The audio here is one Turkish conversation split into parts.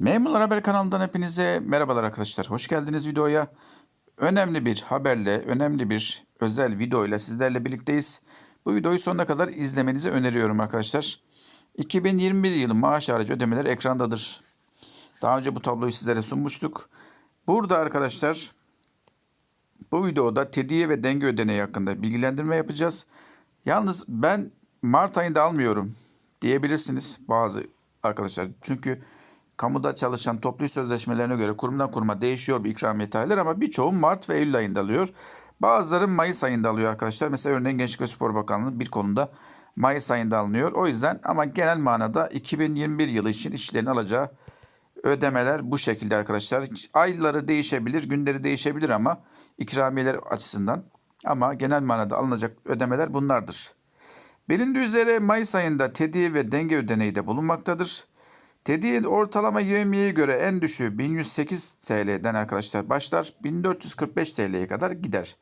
Memurlar Haber kanalından hepinize merhabalar arkadaşlar. Hoş geldiniz videoya. Önemli bir haberle, önemli bir özel video ile sizlerle birlikteyiz. Bu videoyu sonuna kadar izlemenizi öneriyorum arkadaşlar. 2021 yılı maaş harcı ödemeleri ekrandadır. Daha önce bu tabloyu sizlere sunmuştuk. Burada arkadaşlar bu videoda tediye ve denge ödeneği hakkında bilgilendirme yapacağız. Yalnız ben Mart ayında almıyorum diyebilirsiniz bazı arkadaşlar. Çünkü kamuda çalışan toplu sözleşmelerine göre kurumdan kuruma değişiyor bir ikramiye tarihleri ama birçoğu Mart ve Eylül ayında alıyor. Bazıları Mayıs ayında alıyor arkadaşlar. Mesela örneğin Gençlik ve Spor Bakanlığı bir konuda Mayıs ayında alınıyor. O yüzden ama genel manada 2021 yılı için işçilerin alacağı ödemeler bu şekilde arkadaşlar. Ayları değişebilir, günleri değişebilir ama ikramiyeler açısından. Ama genel manada alınacak ödemeler bunlardır. Bilindiği üzere Mayıs ayında tediye ve denge ödeneği de bulunmaktadır. Tediye ortalama yevmiyeye göre en düşüğü 1108 TL'den arkadaşlar başlar 1445 TL'ye kadar gider.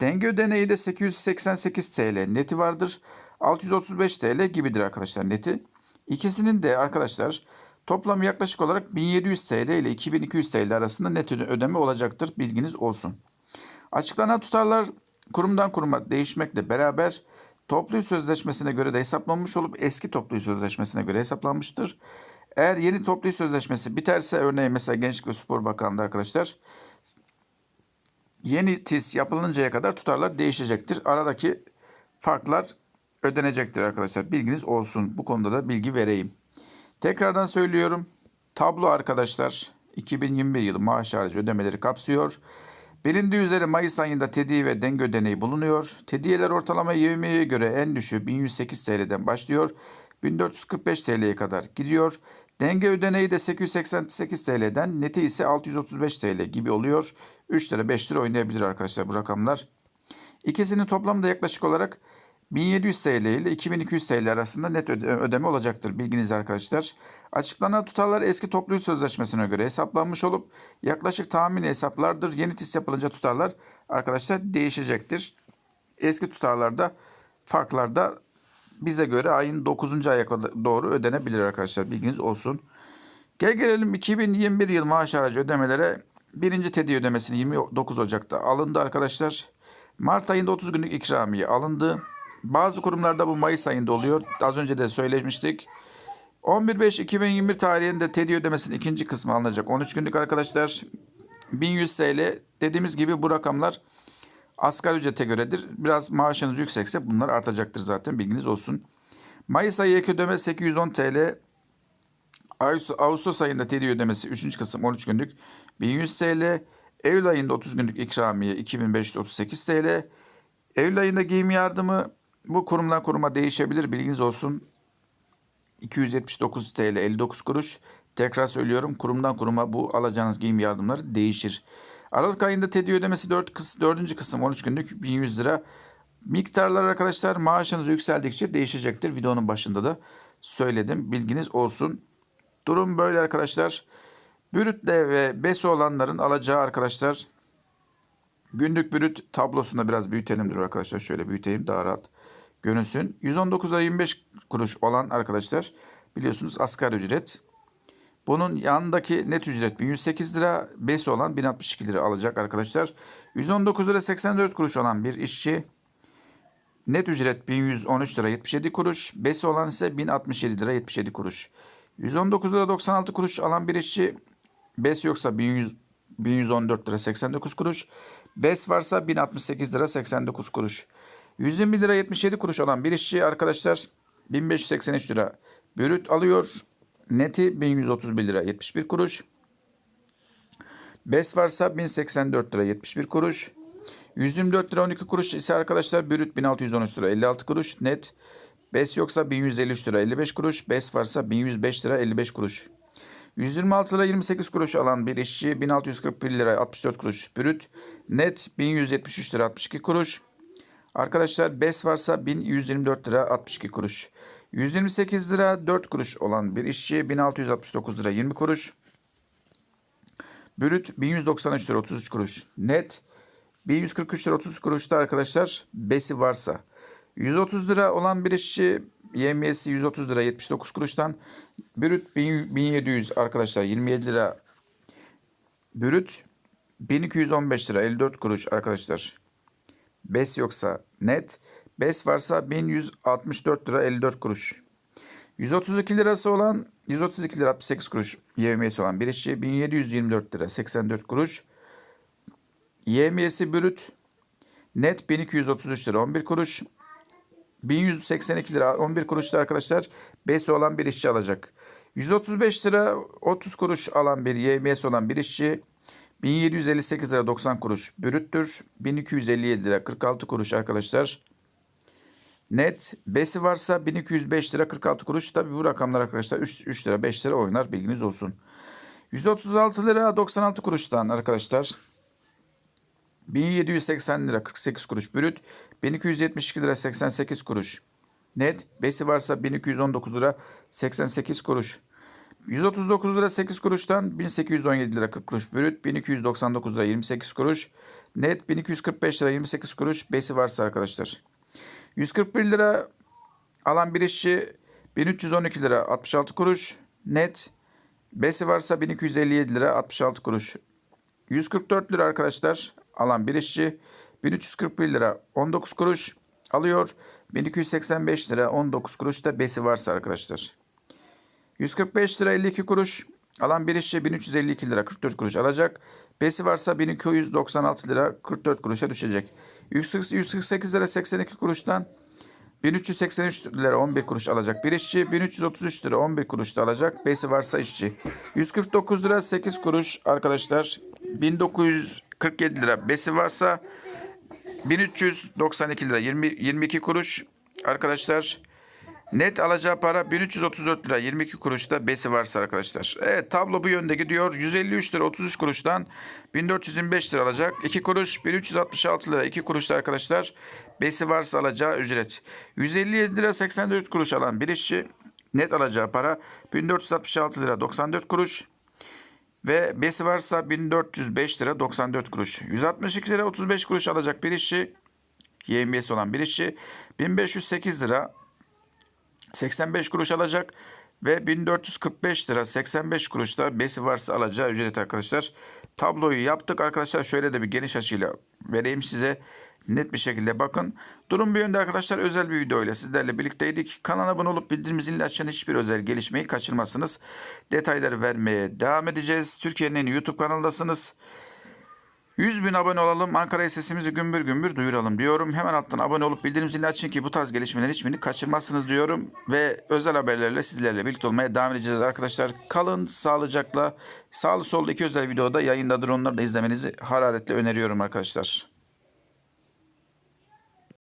Denge ödeneği de 888 TL neti vardır. 635 TL gibidir arkadaşlar neti. İkisinin de arkadaşlar toplamı yaklaşık olarak 1700 TL ile 2200 TL arasında net ödeme olacaktır. Bilginiz olsun. Açıklanan tutarlar kurumdan kuruma değişmekle beraber toplu sözleşmesine göre de hesaplanmış olup eski toplu sözleşmesine göre hesaplanmıştır. Eğer yeni toplu sözleşmesi biterse örneğin mesela Gençlik ve Spor Bakanlığı arkadaşlar yeni TİS yapılıncaya kadar tutarlar değişecektir. Aradaki farklar ödenecektir arkadaşlar. Bilginiz olsun. Bu konuda da bilgi vereyim. Tekrardan söylüyorum. Tablo arkadaşlar 2021 yılı maaş harcı ödemeleri kapsıyor. Bilindiği üzere Mayıs ayında tediye ve denge ödeneği bulunuyor. Tediyeler ortalama yevmiyeye göre en düşüğü 1108 TL'den başlıyor. 1445 TL'ye kadar gidiyor. Denge ödeneği de 888 TL'den, neti ise 635 TL gibi oluyor. 3 lira 5 lira oynayabilir arkadaşlar bu rakamlar. İkisinin toplamda yaklaşık olarak 1700 TL ile 2200 TL arasında net öde- ödeme olacaktır bilginiz arkadaşlar. Açıklanan tutarlar eski toplu sözleşmesine göre hesaplanmış olup yaklaşık tahmini hesaplardır. Yeni TİS yapılınca tutarlar arkadaşlar değişecektir. Eski tutarlarda farklarda bize göre ayın 9. aya doğru ödenebilir arkadaşlar. Bilginiz olsun. Gel gelelim 2021 yıl maaş harcı ödemelere. Birinci tedi ödemesini 29 Ocak'ta alındı arkadaşlar. Mart ayında 30 günlük ikramiye alındı. Bazı kurumlarda bu Mayıs ayında oluyor. Az önce de söylemiştik. 11.5.2021 tarihinde tedi ödemesinin ikinci kısmı alınacak. 13 günlük arkadaşlar. 1100 TL. Dediğimiz gibi bu rakamlar asgari ücrete göredir. Biraz maaşınız yüksekse bunlar artacaktır zaten bilginiz olsun. Mayıs ayı ek ödeme 810 TL. Ağustos, ayında tedi ödemesi 3. kısım 13 günlük 1100 TL. Eylül ayında 30 günlük ikramiye 2538 TL. Eylül ayında giyim yardımı bu kurumdan kuruma değişebilir bilginiz olsun. 279 TL 59 kuruş. Tekrar söylüyorum kurumdan kuruma bu alacağınız giyim yardımları değişir. Aralık ayında tedi ödemesi 4 kıs, 4. kısım 13 günlük 1100 lira. Miktarlar arkadaşlar maaşınız yükseldikçe değişecektir. Videonun başında da söyledim. Bilginiz olsun. Durum böyle arkadaşlar. Bürütle ve besi olanların alacağı arkadaşlar günlük bürüt tablosunda biraz büyütelim dur arkadaşlar. Şöyle büyüteyim daha rahat görünsün. 119 lira 25 kuruş olan arkadaşlar biliyorsunuz asgari ücret. Bunun yanındaki net ücret 1108 lira, besi olan 1062 lira alacak arkadaşlar. 119 lira 84 kuruş olan bir işçi net ücret 1113 lira 77 kuruş, besi olan ise 1067 lira 77 kuruş. 119 lira 96 kuruş alan bir işçi bes yoksa 1100 1114 lira 89 kuruş. Bes varsa 1068 lira 89 kuruş. 120 lira 77 kuruş olan bir işçi arkadaşlar 1583 lira bürüt alıyor. Neti 1131 lira 71 kuruş. Bes varsa 1084 lira 71 kuruş. 124 lira 12 kuruş ise arkadaşlar bürüt 1613 lira 56 kuruş. Net Bes yoksa 1153 lira 55 kuruş. Bes varsa 1105 lira 55 kuruş. 126 lira 28 kuruş alan bir işçi 1641 lira 64 kuruş brüt. Net 1173 lira 62 kuruş. Arkadaşlar BES varsa 1124 lira 62 kuruş. 128 lira 4 kuruş olan bir işçi 1669 lira 20 kuruş. Brüt 1193 lira 33 kuruş. Net 1143 lira 30 kuruşta arkadaşlar BES'i varsa. 130 lira olan bir işçi YMS'i 130 lira 79 kuruştan. Brüt 1000 1700 arkadaşlar 27 lira. Brüt 1215 lira 54 kuruş arkadaşlar. BES yoksa net. BES varsa 1164 lira 54 kuruş. 132 lirası olan 132 lira 68 kuruş YMS'i olan bir işçi 1724 lira 84 kuruş. YMS'i brüt net 1233 lira 11 kuruş. 1182 lira 11 kuruşta arkadaşlar BES'i olan bir işçi alacak. 135 lira 30 kuruş alan bir YMS olan bir işçi 1758 lira 90 kuruş brüttür. 1257 lira 46 kuruş arkadaşlar. Net besi varsa 1205 lira 46 kuruş. Tabi bu rakamlar arkadaşlar 3, 3 lira 5 lira oynar bilginiz olsun. 136 lira 96 kuruştan arkadaşlar. 1780 lira 48 kuruş brüt. 1272 lira 88 kuruş. Net besi varsa 1219 lira 88 kuruş. 139 lira 8 kuruştan 1817 lira 40 kuruş brüt. 1299 lira 28 kuruş. Net 1245 lira 28 kuruş. Besi varsa arkadaşlar. 141 lira alan bir işçi 1312 lira 66 kuruş. Net besi varsa 1257 lira 66 kuruş. 144 lira arkadaşlar alan bir işçi 1341 lira 19 kuruş alıyor. 1285 lira 19 kuruş da besi varsa arkadaşlar. 145 lira 52 kuruş alan bir işçi 1352 lira 44 kuruş alacak. Besi varsa 1296 lira 44 kuruşa düşecek. 148 lira 82 kuruştan 1383 lira 11 kuruş alacak bir işçi. 1333 lira 11 kuruş da alacak. Besi varsa işçi. 149 lira 8 kuruş arkadaşlar. 1947 lira besi varsa 1392 lira 20, 22 kuruş arkadaşlar. Net alacağı para 1334 lira 22 kuruş da besi varsa arkadaşlar. Evet tablo bu yönde gidiyor. 153 lira 33 kuruştan 1425 lira alacak. 2 kuruş 1366 lira 2 kuruş da arkadaşlar besi varsa alacağı ücret. 157 lira 84 kuruş alan bir işçi net alacağı para 1466 lira 94 kuruş. Ve besi varsa 1405 lira 94 kuruş. 162 lira 35 kuruş alacak bir işçi. YMS olan bir işçi 1508 lira 85 kuruş alacak ve 1445 lira 85 kuruş da besi varsa alacağı ücret arkadaşlar. Tabloyu yaptık arkadaşlar. Şöyle de bir geniş açıyla vereyim size. Net bir şekilde bakın. Durum bir yönde arkadaşlar özel bir video ile sizlerle birlikteydik. Kanala abone olup bildirim zilini açan hiçbir özel gelişmeyi kaçırmazsınız. Detayları vermeye devam edeceğiz. Türkiye'nin YouTube kanaldasınız. 100 bin abone olalım. Ankara'ya sesimizi gümbür gümbür duyuralım diyorum. Hemen alttan abone olup bildirim zilini açın ki bu tarz gelişmelerin hiçbirini kaçırmazsınız diyorum. Ve özel haberlerle sizlerle birlikte olmaya devam edeceğiz arkadaşlar. Kalın sağlıcakla. Sağlı solda iki özel videoda yayındadır. Onları da izlemenizi hararetle öneriyorum arkadaşlar.